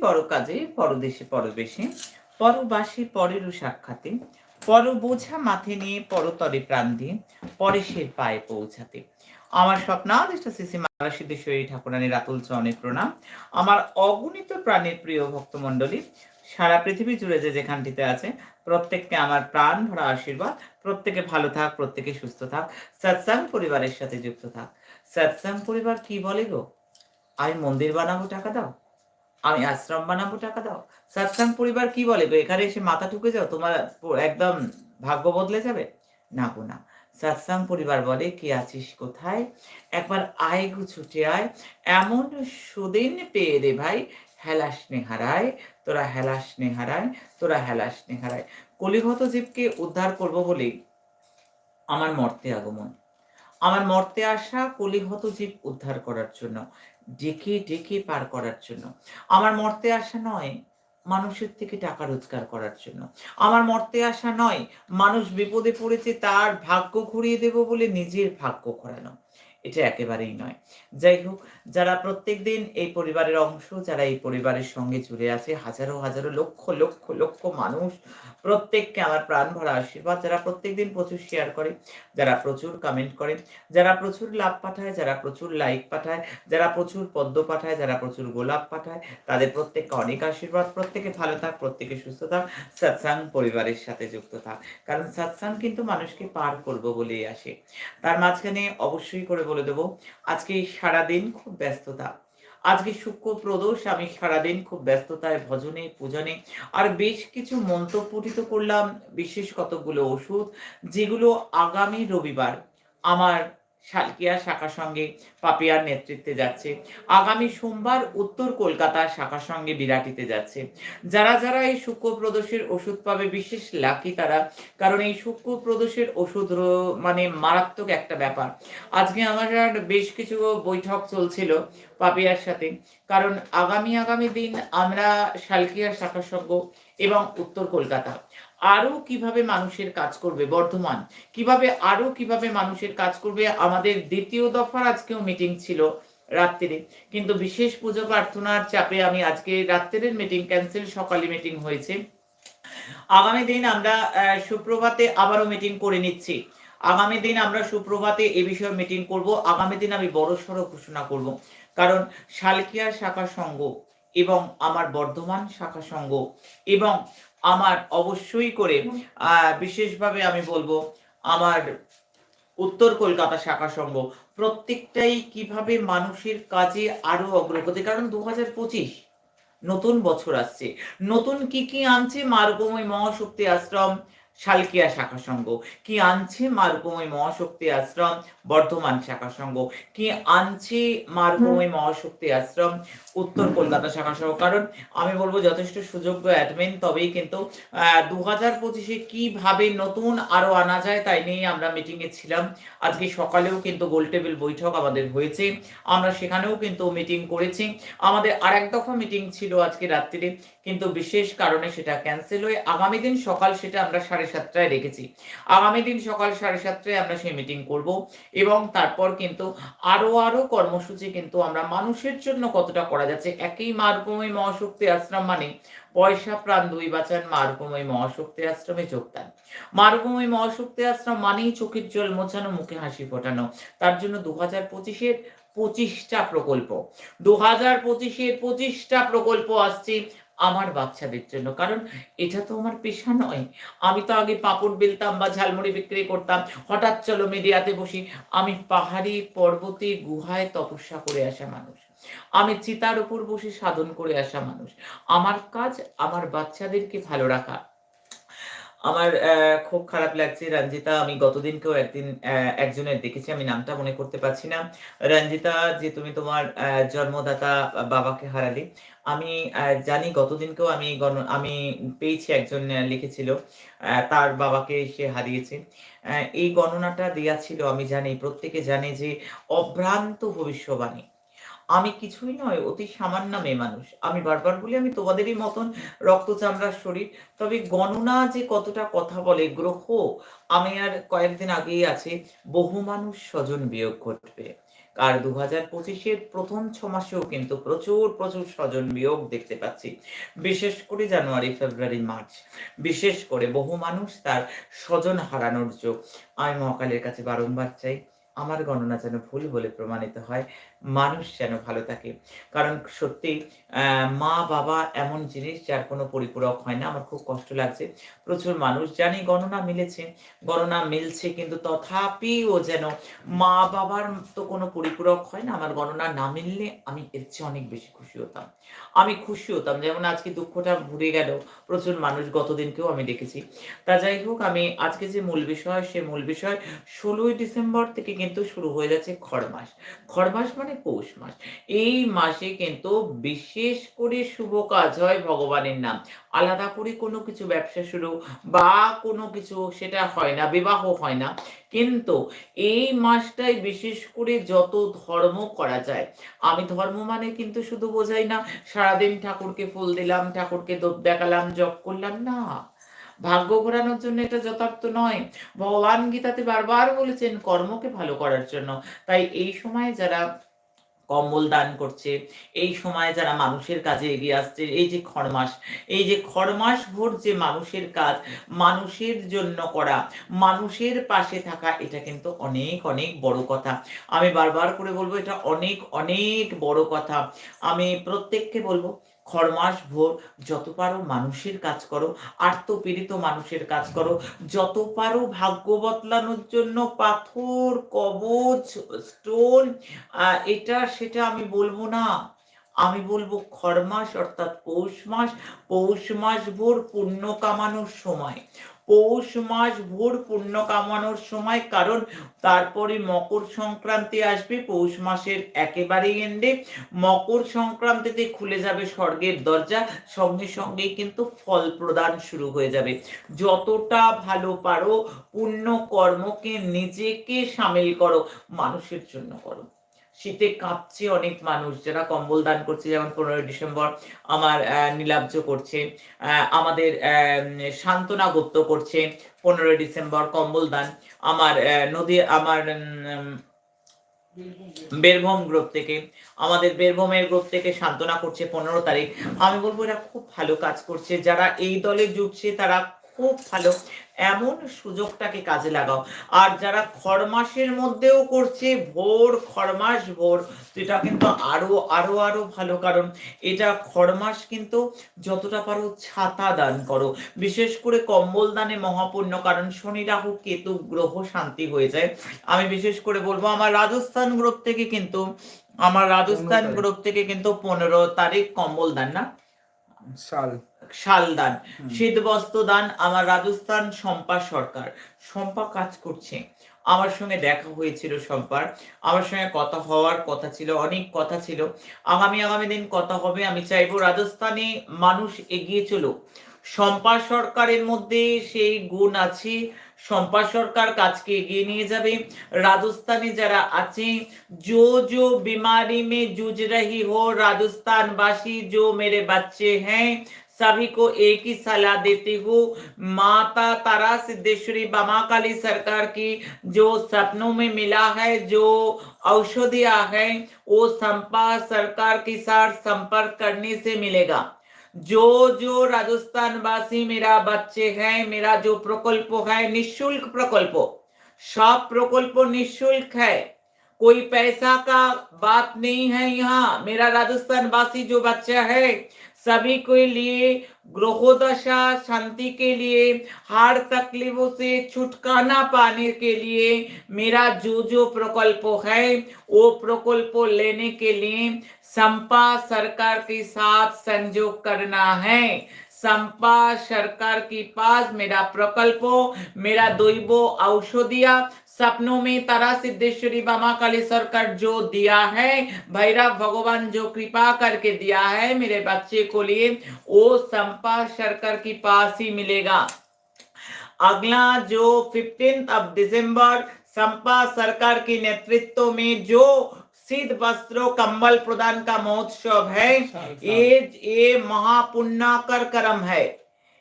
বড় কাজে পরদেশে পরবেশে পরবাসী পরেরও সাক্ষাতে। পর বোঝা মাথে নিয়ে পরতরে প্রাণ দিয়ে পরেশের পায়ে পৌঁছাতে। আমার মালা সিদ্ধেশ্বরী প্রণাম। আমার অগণিত প্রাণের প্রিয় ভক্তমণ্ডলী, সারা পৃথিবী জুড়ে যে যেখানটিতে আছে, প্রত্যেককে আমার প্রাণ ভরা আশীর্বাদ। প্রত্যেকে ভালো থাক, প্রত্যেকে সুস্থ থাক। সৎসাং পরিবারের সাথে যুক্ত থাক। সৎসাং পরিবার কি বলে গো? আমি মন্দির বানাবো, টাকা দাও? আমি আশ্রম বানাবো, টাকা দাও। সৎসাং পরিবার কি বলে? এখানে এসে মাথা ঠুকে যাও, তোমার একদম ভাগ্য বদলে যাবে? না গো, না। সৎসাং পরিবার বলে, কি আছিস কোথায়? একবার আয় গো ছুটে আয়। এমন সুদিন পেয়ে রে ভাই, হেলাস নেহারায়। তোরা হেলাস নেহারায়, তোরা হেলাস নেহারায়। কলিগত জীবকে উদ্ধার করব বলেই আমার মর্তে আগমন। আমার মর্তে আসা কলিহত জীব উদ্ধার করার জন্য। ডেকে ডেকে পার করার জন্য। আমার মর্তে আসা নয় মানুষের থেকে টাকা রোজগার করার জন্য। আমার মর্তে আসা নয় মানুষ বিপদে পড়েছে তার ভাগ্য ঘুরিয়ে দেব বলে নিজের ভাগ্য ঘোরানো। এটা একেবারেই নয়। যাই হোক, যারা প্রত্যেক দিন এই পরিবারের অংশ, যারা এই পরিবারের সঙ্গে জুড়ে আছে, হাজারো হাজারো, লক্ষ লক্ষ লক্ষ মানুষ, প্রত্যেককে আমার প্রাণ ভরা আশীর্বাদ। যারা প্রত্যেক দিন প্রচুর শেয়ার করে, যারা প্রচুর কমেন্ট করে, যারা প্রচুর লাভ পাঠায়, যারা প্রচুর লাইক পাঠায়, যারা প্রচুর পদ্ম পাঠায়, যারা প্রচুর গোলাপ পাঠায়, তাদের প্রত্যেককে অনেক আশীর্বাদ। প্রত্যেকে ভালো থাক, প্রত্যেকে সুস্থ থাক সৎসাং পরিবারের সাথে যুক্ত থাক। কারণ সৎসাং কিন্তু মানুষকে পার করব বলেই আসে। তার মাঝখানে অবশ্যই করে বলে দেবো, আজকে সারাদিন খুব ব্যস্ততা। আজকে শুক্র প্রদোষ, আমি সারাদিন খুব ব্যস্ততায় ভজনে, পূজনে, আর বেশ কিছু মন্ত্রপুটিত করলাম, বিশেষ কতগুলো ওষুধ, যেগুলো আগামী রবিবার আমার শালকিয়া শাখা সঙ্গে পাপিয়ার নেতৃত্বে যাচ্ছে। আগামী সোমবার উত্তর কলকাতা শাখা সঙ্গে বিরাটিতে যাচ্ছে। যারা যারা এই শুক্র প্রদোষের ওষুধ পাবে, বিশেষ লাকি তারা, কারণ এই শুক্র প্রদোষের ওষুধ মানে মারাত্মক একটা ব্যাপার। আজকে আমার বেশ কিছু বৈঠক চলছিল পাপিয়ার সাথে, কারণ আগামী আগামী দিন আমরা শালকিয়া শাখা সংঘ এবং উত্তর কলকাতা। আরও কীভাবে মানুষের কাজ করবে বর্ধমান? কীভাবে আরও কীভাবে মানুষের কাজ করবে? আমাদের দ্বিতীয় দফার আজকেও মিটিং ছিল রাত্রিরে কিন্তু বিশেষ পুজো প্রার্থনার চাপে আমি আজকে রাত্রের মিটিং ক্যান্সেল সকালে মিটিং হয়েছে। আগামী দিন আমরা সুপ্রভাতে আবারও মিটিং করে নিচ্ছি। আগামী দিন আমরা সুপ্রভাতে এ বিষয়ে মিটিং করব। আগামী দিন আমি বড় সড়ো ঘোষণা করব। কারণ শালকিয়া শাখা সংঘ এবং আমার বর্ধমান শাখা সংঘ এবং আমার অবশ্যই করে বিশেষভাবে আমি বলব আমার উত্তর কলকাতা শাখা সংঘ প্রত্যেকটাই কীভাবে মানুষের কাজে আরও অগ্রগতি কারণ দু হাজার পঁচিশ নতুন বছর আসছে। নতুন কি কি আনছে মারুপময় মহাশক্তি আশ্রম শালকিয়া শাখা সংঘ? কি আনছে মারুপময় মহাশক্তি আশ্রম বর্ধমান শাখা সংঘ? কি আনছে মারুপময় মহাশক্তি আশ্রম উত্তর কলকাতা শাখা সংঘ কারণ আমি বলব যথেষ্ট সুযোগ্য অ্যাডমিন তবেই কিন্তু দু হাজার পঁচিশে কীভাবে নতুন আরও আনা যায় তাই নিয়ে আমরা মিটিং এ ছিলাম। আজকে সকালেও কিন্তু গোল টেবিল বৈঠক আমাদের হয়েছে। আমরা সেখানেও কিন্তু মিটিং করেছি। আমাদের আর এক দফা মিটিং ছিল আজকে রাত্রিরে, কিন্তু বিশেষ কারণে সেটা ক্যান্সেল হয়ে আগামী দিন সকাল সেটা আমরা সাড়ে সাতটায় রেখেছি। আগামী দিন সকাল সাড়ে সাতটায় আমরা সেই মিটিং করব এবং তারপর কিন্তু আরও আরও কর্মসূচি কিন্তু আমরা মানুষের জন্য কতটা করা যাচ্ছে। একই মারুপময় মহাশক্তি আশ্রম মানে পয়সা, প্রাণ, দুই বাঁচান মারুপময় মহাশক্তি আশ্রমে যোগদান। মারুভূমি মহাশক্তি আশ্রম মানেই চোখের জল মোছানো, মুখে হাসি ফোটানো। তার জন্য দু হাজার পঁচিশের পঁচিশটা প্রকল্প দু হাজার পঁচিশের পঁচিশটা প্রকল্প আসছে আমার বাচ্চাদের জন্য। কারণ এটা তো আমার পেশা নয়। আমি তো আগে পাপড় বেলতাম বা ঝালমুড়ি বিক্রি করতাম। হঠাৎ চলো মিডিয়াতে বসি। আমি পাহাড়ি পর্বতে, গুহায় তপস্যা করে আসা মানুষ। আমি চিতার উপর বসে সাধন করে আসা মানুষ। আমার কাজ আমার বাচ্চাদেরকে ভালো রাখা। আমার খুব খারাপ লাগছে রঞ্জিতা, আমি গতদিনকেও একদিন একজনের দেখেছি, আমি নামটা মনে করতে পারছি না। রঞ্জিতা, যে তুমি তোমার জন্মদাতা বাবাকে হারালে, আমি জানি গতদিনকেও আমি গণ- আমি পেয়েছি একজন লিখেছিল তার বাবাকে সে হারিয়েছে। এই গণনাটা দেয়া ছিল, আমি জানি, প্রত্যেকে জানে যে অভ্রান্ত ভবিষ্যবাণী। আমি কিছুই নয়, অতি সামান্য মেয়ে মানুষ। আমি বারবার বলি, আমি তোমাদেরই মতন রক্ত চামড়ার শরীর। তবে গণনা যে কতটা কথা বলে গ্রহ, আমি আর কয়েকদিন আগেই আছে, বহু মানুষ স্বজন বিয়োগ ঘটবে। আর দু হাজার পঁচিশের প্রথম ছ মাসেও কিন্তু প্রচুর প্রচুর স্বজন বিয়োগ দেখতে পাচ্ছি। বিশেষ করে জানুয়ারি, ফেব্রুয়ারি, মার্চ। বিশেষ করে বহু মানুষ তার স্বজন হারানোর যোগ। আমি মহাকালের কাছে বারংবার চাই, আমার গণনা যেন ভুল বলে প্রমাণিত হয়। মানুষ যেন ভালো থাকে। কারণ সত্যি মা, বাবা এমন জিনিস যার কোনো পরিপূরক হয় না। আমার খুব কষ্ট লাগছে। প্রচুর মানুষ জানি গণনা মিলেছে। গণনা মিলছে কিন্তু তথাপিও যেন মা, বাবার তো কোনো পরিপূরক হয় না। আমার গণনা না মিললে আমি এর চেয়ে অনেক বেশি খুশি হতাম। আমি খুশি হতাম। যেমন আজকে দুঃখটা ভুলে গেল। প্রচুর মানুষ গতদিনকেও আমি দেখেছি। তা যাই হোক, আমি আজকে যে মূল বিষয়, সে মূল বিষয় ষোলোই ডিসেম্বর থেকে কিন্তু শুরু হয়ে যাচ্ছে খড় মাস। খড় মাস মানে পৌষ মাস। এই মাসে কিন্তু বিশেষ করে শুভ কাজ হয় ভগবানের নাম। আলাদা করে কোনো কিছু ব্যবসা শুরু বা কোনো কিছু সেটা হয় না, বিবাহ হয় না। কিন্তু এই মাসটাই বিশেষ করে যত ধর্ম করা যায়, আমি ধর্ম মানে কিন্তু শুধু বোঝাই না, সারাদিন ঠাকুরকে ফুল দিলাম, ঠাকুরকে দোপ দেখালাম, জপ করলাম, না। ভাগ্য ঘোরানোর জন্য এটা যথার্থ নয়। ভগবান গীতাতে বারবার বলেছেন কর্মকে ভালো করার জন্য। তাই এই সময় যারা কম্বল দান করছে। এই সময় যারা মানুষের কাজে এগিয়ে আসছে, এই যে খড়মাস, এই যে খড়মাস ভোর যে মানুষের কাজ, মানুষের জন্য করা, মানুষের পাশে থাকা, এটা কিন্তু অনেক অনেক বড় কথা। আমি বারবার করে বলব, এটা অনেক অনেক বড় কথা। আমি প্রত্যেককে বলব খড়মাস ভোর, যত পারো মানুষের কাজ করো, আর্তপীড়িত মানুষের কাজ করো, যত পারো ভাগ্য বদলানোর জন্য পাথর, কবচ স্টোন এটা সেটা আমি বলব না। আমি বলব খরমাস অর্থাৎ পৌষ মাস। পৌষ মাস ভোর পুণ্য কামানোর সময়। পৌষ মাস ভোর পুণ্য কামানোর সময়, কারণ তারপরে মকর সংক্রান্তি আসবে, পৌষ মাসের একেবারেই এন্ডে মকর সংক্রান্তিতে খুলে যাবে স্বর্গের দরজা, সঙ্গে সঙ্গে কিন্তু ফল প্রদান শুরু হয়ে যাবে। যতটা ভালো পারো, পুণ্য কর্মকে নিজেকে সামিল করো, মানুষের জন্য করো। শীতে কাঁপছে অনেক মানুষ। যারা কম্বল দান করছে, যেমন পনেরোই ডিসেম্বর আমার নীলাব্জ করছে আমাদের সান্ত্বনা গুপ্ত করছে পনেরোই ডিসেম্বর কম্বল দান। আমার নদী, আমার বেরভম গ্রুপ থেকে, আমাদের বেরভমের গ্রুপ থেকে সান্ত্বনা করছে পনেরো তারিখ। আমি বলব এরা খুব ভালো কাজ করছে। যারা এই দলে জুটছে তারা খুব ভালো। এমন সুযোগটাকে কাজে লাগাও। আর যারা খরমাসের মধ্যেও করছে ভোর খরমাস ভোর এটা কিন্তু আরও আরও আরও ভালো। কারণ এটা খরমাস কিন্তু যতটা পারো ছাতা দান করো। বিশেষ করে কম্বল দানে মহাপূর্ণ কারণ শনি রাহু কেতু গ্রহ শান্তি হয়ে যায়। আমি বিশেষ করে বলব আমার রাজস্থান গ্রুপ থেকে কিন্তু আমার রাজস্থান। গ্রুপ থেকে কিন্তু পনেরো তারিখ কম্বল দান না? সাল। শাল দান শীত বস্ত্র দান আমার রাজস্থান শম্পা সরকার। শম্পা কাজ করছে। আমার সঙ্গে দেখা হয়েছিল শম্পার। আমার সঙ্গে কথা হওয়ার কথা ছিল অনেক কথা ছিল। আগামী আগামী দিন কথা হবে। আমি চাইব রাজস্থানে মানুষ এগিয়ে চলো শম্পা সরকারের মধ্যে সেই গুণ আছে। শম্পা সরকার কাজকে এগিয়ে নিয়ে যাবে। রাজস্থানে যারা আছে জো জো বিমারি মে জুজ রহি হো রাজস্থানবাসী জো মেরে বাচ্চে হ্যাঁ सभी को एक ही सलाह देती हूँ, माता तारा सिद्धेश्वरी बमा काली सरकार की जो सपनों में मिला है, जो औषधिया है, वो संपा सरकार के साथ संपर्क करने से मिलेगा। जो जो राजस्थान वासी मेरा बच्चे हैं, मेरा जो प्रकल्प है, निशुल्क प्रकल्प, सब प्रकल्प निशुल्क है। कोई पैसा का बात नहीं है यहाँ। मेरा राजस्थान वासी जो बच्चा है, सभी के लिए ग्रहोदशा, शांति के लिए, हर तकलीफों से छुटकारा पाने के लिए मेरा जो जो प्रकल्प है, वो प्रकल्प लेने के लिए संपा सरकार के साथ संयोग करना है। संपा सरकार के पास मेरा प्रकल्प, मेरा दैव औषधिया सपनों में तारा सिद्धेश्वरी बामा काली सरकार जो दिया है भैरव भगवान जो कृपा करके दिया है मेरे बच्चे को लिए वो संपा सरकार के पास ही मिलेगा। अगला जो फिफ्टींथ ऑफ़ दिसंबर संपा सरकार के नेतृत्व में जो सिद्ध वस्त्रों कंबल प्रदान का महोत्सव है ये ये महापुण्य कर कर्म है।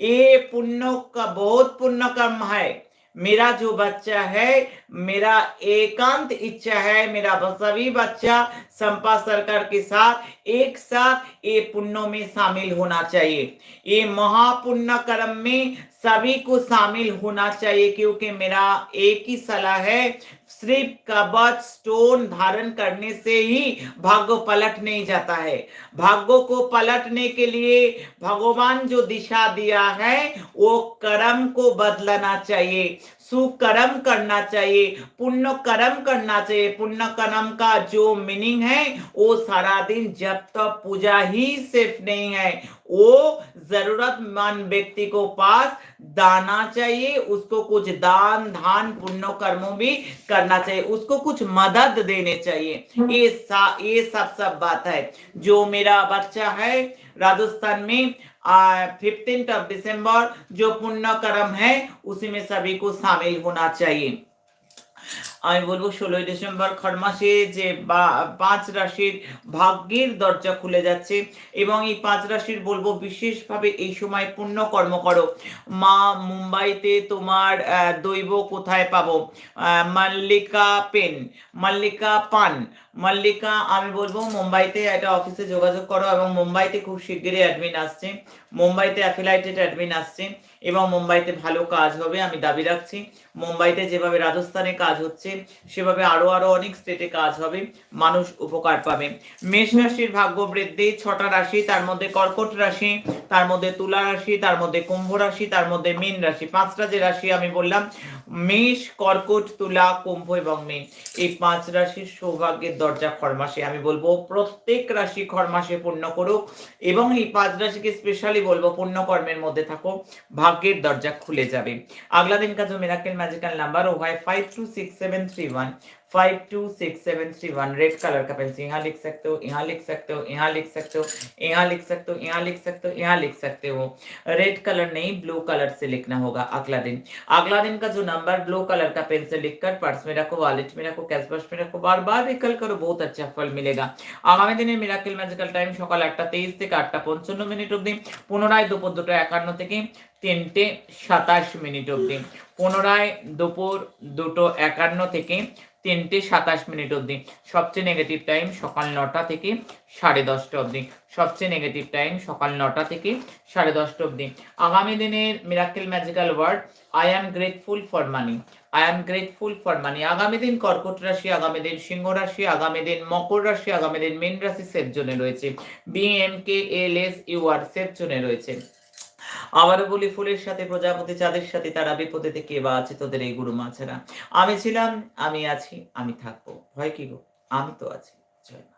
ये पुण्य का बहुत पुण्य कर्म है। मेरा जो बच्चा है, मेरा एकांत इच्छा है, मेरा सभी बच्चा संपा सरकार के साथ एक साथ ये पुण्यों में शामिल होना चाहिए। ये महापुण्य कर्म में सभी को शामिल होना चाहिए, क्योंकि मेरा एक ही सलाह है, सिर्फ़ कवच स्टोन धारण करने से ही भाग्य पलट नहीं जाता है। भाग्य को पलटने के लिए भगवान जो दिशा दिया है, वो कर्म को बदलना चाहिए, सुकर्म करना चाहिए पुण्य कर्म करना चाहिए। पुण्य कर्म का जो मीनिंग है, वो सारा दिन जब तक पूजा ही सिर्फ़ नहीं है। वो जरूरतमंद व्यक्ति को पास दाना चाहिए, उसको कुछ दान, धान, पुण्य, कर्मों भी करना चाहिए, उसको कुछ मदद देने चाहिए। ये ये सब सब बात है। जो मेरा बच्चा है राजस्थान में फिफ्टींथ ऑफ़ दिसंबर जो पुण्य कर्म है, उसी में सभी को शामिल होना चाहिए। আমি বলব ষোলোই ডিসেম্বর খরমাসে যে পাঁচ রাশির ভাগ্যের দরজা খুলে যাচ্ছে এবং এই পাঁচ রাশির বলব বিশেষভাবে এই সময় পুণ্য কর্ম করো। মা, মুম্বাইতে তোমার দৈব কোথায় পাবো? মাল্লিকা পেন, মাল্লিকা পান। মাল্লিকা, আমি বলব মুম্বাইতে একটা অফিসে যোগাযোগ করো এবং মুম্বাইতে খুব শিগগিরই অ্যাডমিন আসছে। মুম্বাইতে অ্যাফিলাইটেড অ্যাডমিন আসছে এবং মুম্বাইতে ভালো কাজ হবে, আমি দাবি রাখছি। মুম্বাইতে যেভাবে রাজস্থানে কাজ হচ্ছে, সেভাবে আরও আরও অনেক স্টেটে কাজ হবে, মানুষ উপকার পাবে। মেষ রাশির ভাগ্য বৃদ্ধি ছটা রাশি, তার মধ্যে কর্কট রাশি, তার মধ্যে তুলা রাশি, তার মধ্যে কুম্ভ রাশি, তার মধ্যে মীন রাশি। পাঁচটা যে রাশি আমি বললাম, মেষ, কর্কট, তুলা, কুম্ভ এবং মীন। এই পাঁচ রাশির সৌভাগ্যের দরজা খরমাসে। আমি বলব, প্রত্যেক রাশি খরমাসে পূর্ণ করুক এবং এই পাঁচ রাশিকে স্পেশালি বলব পূর্ণ কর্মের মধ্যে থাকো, ভাগ্যের দরজা খুলে যাবে। আগলা দিন কাজ miracle magical number y52671 five two six seven three one five two six seven three one red colour का पेंसिल यहाँ लिख सकते हो यहाँ लिख सकते हो यहाँ लिख सकते हो यहाँ लिख सकते हो यहाँ लिख सकते हो यहाँ लिख सकते हो रेड कलर नहीं ब्लू कलर से लिखना होगा अगला दिन अगला दिन का जो नंबर ब्लू कलर का पेन से लिखकर पर्स में रखो वॉलेट में रखो कैश बॉक्स में रखो बार बार रिकल करो बहुत अच्छा फल मिलेगा আগামী দিনে মিরাকেল ম্যাজিক্যাল টাইম সকাল আটটা তেইশ থেকে আটটা পঞ্চান্ন মিনিট অবধি পুনরায় দুপুর দুটো একান্ন থেকে তিনটে সাতাশ মিনিট অবধি পুনরায় দুপুর দুটো একান্ন থেকে তিনটে সাতাশ মিনিট অবধি। সবচেয়ে নেগেটিভ টাইম সকাল নটা থেকে সাড়ে দশটা অবধি। সবচেয়ে নেগেটিভ টাইম সকাল নটা থেকে সাড়ে দশটা অবধি। আগামী দিনের miracle magical word I am grateful for money I am grateful for money আগামী দিন কর্কট রাশি, আগামী দিন সিংহ রাশি, আগামী দিন মকর রাশি, আগামী দিন মীন রাশি সেফ জোনে রয়েছে। B M K L S U R safe জোনে রয়েছে। আবারও বলি, ফুলের সাথে প্রজাপতি, চাঁদের সাথে তারা বিপদে থেকে বা আছে তোদের এই গুরু মাছেরা। আমি ছিলাম, আমি আছি, আমি থাকব। ভয় কি গো? আমি তো আছি। জয় মা।